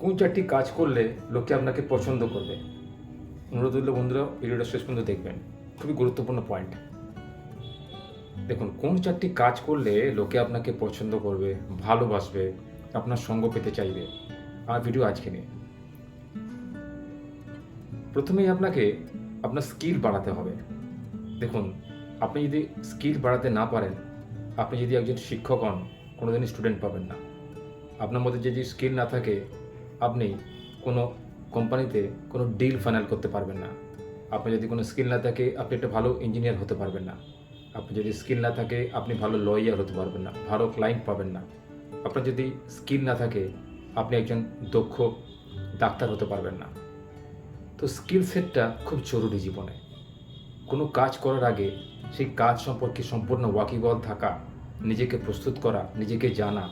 কোন চারটি কাজ করলে লোকে আপনাকে পছন্দ করবে? অনুরোধ হইল বন্ধুরা, ভিডিওটা শেষ পর্যন্ত দেখবেন। খুবই গুরুত্বপূর্ণ পয়েন্ট দেখুন, কোন চারটি কাজ করলে লোকে আপনাকে পছন্দ করবে, ভালোবাসবে, আপনার সঙ্গ পেতে চাইবে? আমার ভিডিও আজকে নিয়ে। প্রথমেই আপনাকে আপনার স্কিল বাড়াতে হবে। দেখুন, আপনি যদি স্কিল বাড়াতে না পারেন, আপনি যদি একজন শিক্ষক হন, কোনোদিনই স্টুডেন্ট পাবেন না। আপনার মধ্যে যদি স্কিল না থাকে আপনি কোনো কোম্পানিতে কোনো ডিল ফাইনাল করতে পারবেন না। আপনার যদি কোনো স্কিল না থাকে, আপনি একটা ভালো ইঞ্জিনিয়ার হতে পারবেন না। আপনি যদি স্কিল না থাকে, আপনি ভালো লয়ার হতে পারবেন না, ভালো ক্লায়েন্ট পাবেন না। আপনার যদি স্কিল না থাকে, আপনি একজন দক্ষ ডাক্তার হতে পারবেন না। তো স্কিল সেটটা খুব জরুরি জীবনে। কোনো কাজ করার আগে সেই কাজ সম্পর্কে সম্পূর্ণ ওয়াকিবল থাকা, নিজেকে প্রস্তুত করা, নিজেকে জানা,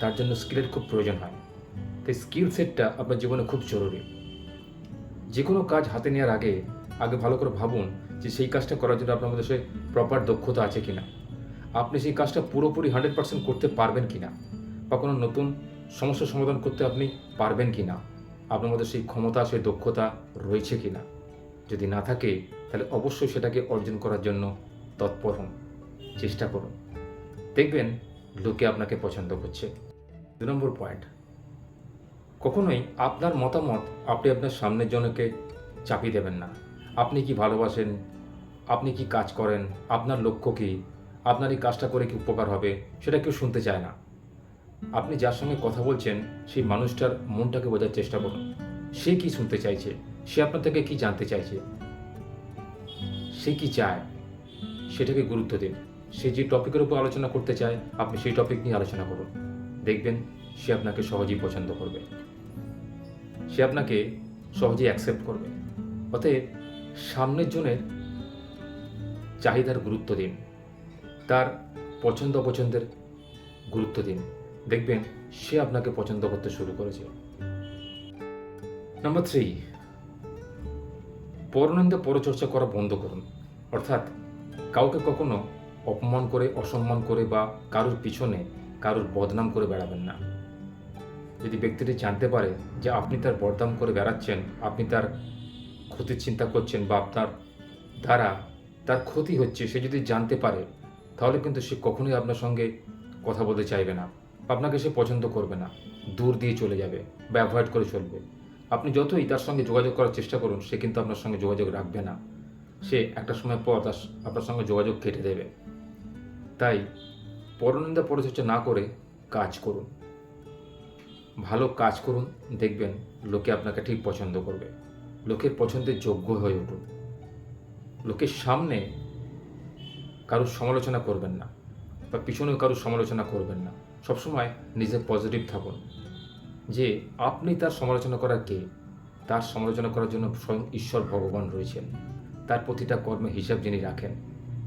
তার জন্য স্কিলের খুব প্রয়োজন হয়। তাই স্কিল সেটটা আপনার জীবনে খুব জরুরি। যে কোনো কাজ হাতে নেওয়ার আগে আগে ভালো করে ভাবুন যে সেই কাজটা করার জন্য আপনার মধ্যে প্রপার দক্ষতা আছে কিনা। আপনি সেই কাজটা পুরোপুরি হান্ড্রেড পার্সেন্ট করতে পারবেন কিনা? বা কোনো নতুন সমস্যার সমাধান করতে আপনি পারবেন কিনা? আপনার মধ্যে সেই ক্ষমতা, সেই দক্ষতা রয়েছে কিনা? যদি না থাকে, তাহলে অবশ্যই সেটাকে অর্জন করার জন্য তৎপর হন। চেষ্টা করুন। দেখবেন লোকে আপনাকে পছন্দ করছে। দু নম্বর পয়েন্ট কখনোই আপনার মতামত আপনি আপনার সামনের জনকে চাপিয়ে দেবেন না। আপনি কি ভালোবাসেন? আপনি কি কাজ করেন? আপনার লক্ষ্য কী? আপনার এই কাজটা করে কি উপকার হবে? সেটা কেউ শুনতে চায় না। আপনি যার সঙ্গে কথা বলছেন, সেই মানুষটার মনটাকে বোঝার চেষ্টা করুন। সে কি শুনতে চাইছে? সে আপনার থেকে কি জানতে চাইছে? সে কি চায়? সেটাকে গুরুত্ব দিন। সে যে টপিকের উপর আলোচনা করতে চায়, আপনি সেই টপিক নিয়ে আলোচনা করুন। দেখবেন সে আপনাকে সহজেই পছন্দ করবে। সে আপনাকে সহজেই অ্যাকসেপ্ট করবে। অতএব সামনের জনের চাহিদার গুরুত্ব দিন, তার পছন্দ অপছন্দের গুরুত্ব দিন। দেখবেন সে আপনাকে পছন্দ করতে শুরু করেছে। নাম্বার থ্রি পরনিন্দা পরচর্চা করা বন্ধ করুন। অর্থাৎ কাউকে কখনো অপমান করে, অসম্মান করে বা কারোর পিছনে কারোর বদনাম করে বেড়াবেন না। যদি ব্যক্তিটি জানতে পারে যে আপনি তার বরদাম করে বেড়াচ্ছেন, আপনি তার ক্ষতির চিন্তা করছেন বা আপনার দ্বারা তার ক্ষতি হচ্ছে, সে যদি জানতে পারে, তাহলে কিন্তু সে কখনোই আপনার সঙ্গে কথা বলতে চাইবে না। আপনাকে সে পছন্দ করবে না। দূর দিয়ে চলে যাবে বা অ্যাভয়েড করে চলবে। আপনি যতই তার সঙ্গে যোগাযোগ করার চেষ্টা করুন, সে কিন্তু আপনার সঙ্গে যোগাযোগ রাখবে না। সে একটা সময় পর তার আপনার সঙ্গে যোগাযোগ কেটে দেবে। তাই পরনিন্দা পরিচর্যা না করে কাজ করুন। ভালো কাজ করুন, দেখবেন লোকে আপনাকে ঠিক পছন্দ করবে। লোকের পছন্দের যোগ্য হয়ে উঠুন। লোকের সামনে কারোর সমালোচনা করবেন না বা পিছনেও কারোর সমালোচনা করবেন না। সবসময় নিজে পজিটিভ থাকুন। যে আপনি তার সমালোচনা করার কে, তার সমালোচনা করার জন্য স্বয়ং ঈশ্বর ভগবান রয়েছেন। তার প্রতিটা কর্মে হিসাব যিনি রাখেন।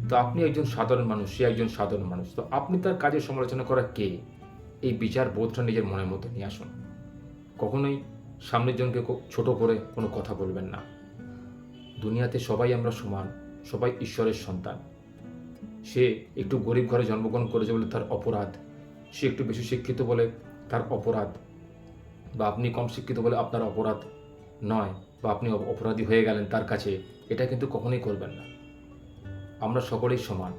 তো আপনি একজন সাধারণ মানুষ, সে একজন সাধারণ মানুষ। তো আপনি তার কাজের সমালোচনা করা কে? এই বিচার বোধটা নিজের মনের মধ্যে নিয়ে আসুন। কখনোই সামনের জনকে ছোট করে কোনো কথা বলবেন না। দুনিয়াতে সবাই আমরা সমান, সবাই ঈশ্বরের সন্তান। সে একটু গরিব ঘরে জন্মগ্রহণ করেছে বলে তার অপরাধ, সে একটু বেশি শিক্ষিত বলে তার অপরাধ, বা আপনি কম শিক্ষিত বলে আপনার অপরাধ নয়, বা আপনি অপ- অপরাধী হয়ে গেলেন তার কাছে, এটা কিন্তু কখনোই করবেন না। আমরা সকলেই সমান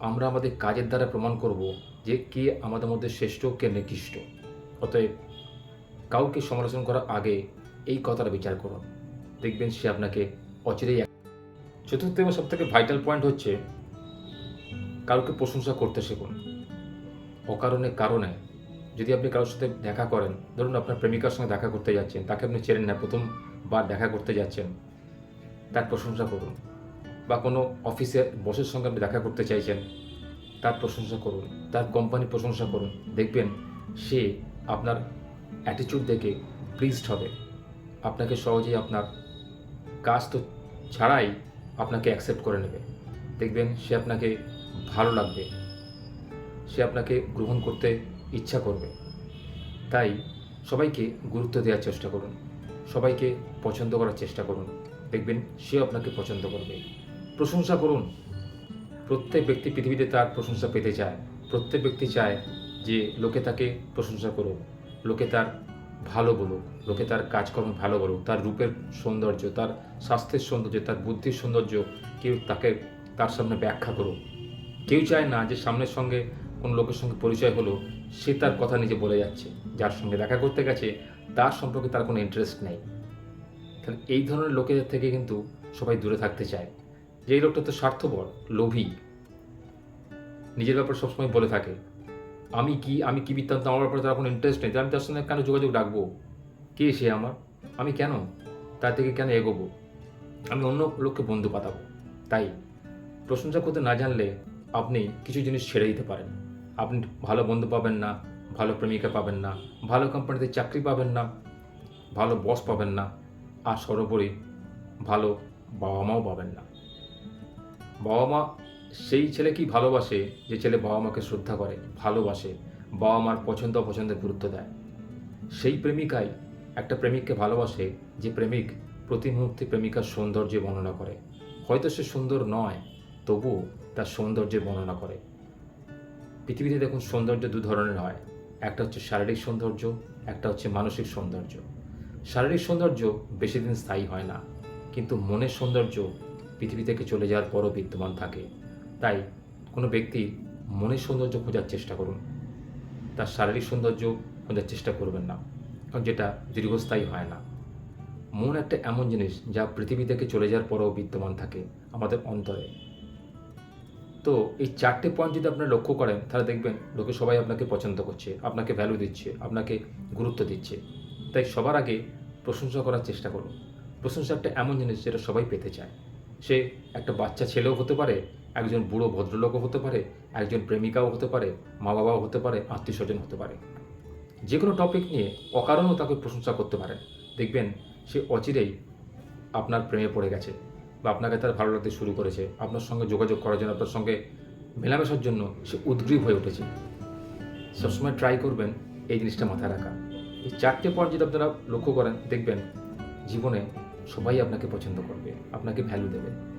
আমরা আমাদের কাজের দ্বারা প্রমাণ করব যে কে আমাদের মধ্যে শ্রেষ্ঠ, কে নিকৃষ্ট। অতএব কাউকে সমালোচনা করার আগে এই কথাটা বিচার করুন। দেখবেন সে আপনাকে অচিরেই চতুর্থ এবং সবথেকে ভাইটাল পয়েন্ট হচ্ছে কাউকে প্রশংসা করতে শিখুন। অকারণে, কারণে যদি আপনি কারোর সাথে দেখা করেন, ধরুন আপনার প্রেমিকার সঙ্গে দেখা করতে যাচ্ছেন, তাকে আপনি চেনেন না, প্রথমবার দেখা করতে যাচ্ছেন, তার প্রশংসা করুন। বা কোনো অফিসের বসের সঙ্গে আপনি দেখা করতে চাইছেন, তার প্রশংসা করুন, তার কোম্পানির প্রশংসা করুন, দেখবেন সে আপনার অ্যাটিচিউড দেখে প্লিজড হবে। আপনাকে সহজেই আপনার কাজ তো ছাড়াই আপনাকে অ্যাকসেপ্ট করে নেবে। দেখবেন সে আপনাকে ভালো লাগবে, সে আপনাকে গ্রহণ করতে ইচ্ছা করবে। তাই সবাইকে গুরুত্ব দেওয়ার চেষ্টা করুন, সবাইকে পছন্দ করার চেষ্টা করুন, দেখবেন সে আপনাকে পছন্দ করবে। প্রশংসা করুন। প্রত্যেক ব্যক্তি পৃথিবীতে তার প্রশংসা পেতে চায়। প্রত্যেক ব্যক্তি চায় যে লোকে তাকে প্রশংসা করুক। লোকে তার ভালো বলুক। লোকে তার কাজকর্ম ভালো বলুক। তার রূপের সৌন্দর্য, তার স্বাস্থ্যের সৌন্দর্য, তার বুদ্ধির সৌন্দর্য কেউ তাকে তার সামনে ব্যাখ্যা করুক। কেউ চায় না যে সামনের সঙ্গে কোন লোকের সঙ্গে পরিচয় হলো, সে তার কথা নিজে বলে যাচ্ছে। যার সঙ্গে দেখা করতে গেছে, তার সম্পর্কে তার কোনো ইন্টারেস্ট নেই। তাহলে এই ধরনের লোকেদের থেকে কিন্তু সবাই দূরে থাকতে চায়। যে এই লোকটা তো স্বার্থপর, লোভী। নিজের ব্যাপারে সবসময় বলে থাকে। আমি কি আমি কি বৃত্তান্ত? আমার ব্যাপারে তার কোনো ইন্টারেস্ট নেই। আমি তার সঙ্গে কেন যোগাযোগ রাখব? কে সে আমার? আমি কেন? তার থেকে কেন এগোবো? আমি অন্য লোককে বন্ধু পাতাবো। তাই প্রশংসা করতে না জানলে আপনি কিছু জিনিস ছেড়ে দিতে পারেন। আপনি ভালো বন্ধু পাবেন না, ভালো প্রেমিকা পাবেন না, ভালো কোম্পানিতে চাকরি পাবেন না, ভালো বস পাবেন না, আর সর্বোপরি ভালো বাবা মাও পাবেন না। বাবা মা সেই ছেলেকেই ভালোবাসে যে ছেলে বাবা মাকে শ্রদ্ধা করে, ভালোবাসে, বাবা মার পছন্দ অপছন্দের গুরুত্ব দেয়? সেই প্রেমিকাই একটা প্রেমিককে ভালোবাসে যে প্রেমিক প্রতি মুহূর্তে প্রেমিকার সৌন্দর্য বর্ণনা করে। হয়তো সে সুন্দর নয়, তবুও তার সৌন্দর্যের বর্ণনা করে। পৃথিবীতে দেখুন সৌন্দর্য দু ধরনের হয়। একটা হচ্ছে শারীরিক সৌন্দর্য, একটা হচ্ছে মানসিক সৌন্দর্য। শারীরিক সৌন্দর্য বেশি দিন স্থায়ী হয় না, কিন্তু মনের সৌন্দর্য পৃথিবী থেকে চলে যাওয়ার পরও বিদ্যমান থাকে। তাই কোনো ব্যক্তির মনের সৌন্দর্য খোঁজার চেষ্টা করুন। তার শারীরিক সৌন্দর্য খোঁজার চেষ্টা করবেন না, কারণ যেটা দীর্ঘস্থায়ী হয় না। মন একটা এমন জিনিস যা পৃথিবী থেকে চলে যাওয়ার পরেও বিদ্যমান থাকে আমাদের অন্তরে। তো এই চারটে পয়েন্ট যদি আপনারা লক্ষ্য করেন, তাহলে দেখবেন লোকে সবাই আপনাকে পছন্দ করছে, আপনাকে ভ্যালু দিচ্ছে, আপনাকে গুরুত্ব দিচ্ছে। তাই সবার আগে প্রশংসা করার চেষ্টা করুন। প্রশংসা একটা এমন জিনিস যেটা সবাই পেতে চায়। সে একটা বাচ্চা ছেলেও হতে পারে, একজন বুড়ো ভদ্রলোকও হতে পারে, একজন প্রেমিকাও হতে পারে মা বাবাও হতে পারে, আত্মীয়স্বজন হতে পারে। যে কোনো টপিক নিয়ে অকারণেও তাকে প্রশংসা করতে পারেন। দেখবেন সে অচিরেই আপনার প্রেমে পড়ে গেছে বা আপনাকে তার ভালো লাগতে শুরু করেছে। আপনার সঙ্গে যোগাযোগ করার জন্য, আপনার সঙ্গে মেলামেশার জন্য সে উদ্গ্রীব হয়ে উঠেছে। সবসময় ট্রাই করবেন এই জিনিসটা মাথায় রাখা। এই চারটে পয়েন্ট যদি আপনারা লক্ষ্য করেন, দেখবেন জীবনে সবাই আপনাকে পছন্দ করবে আপনাকে ভ্যালু দেবে।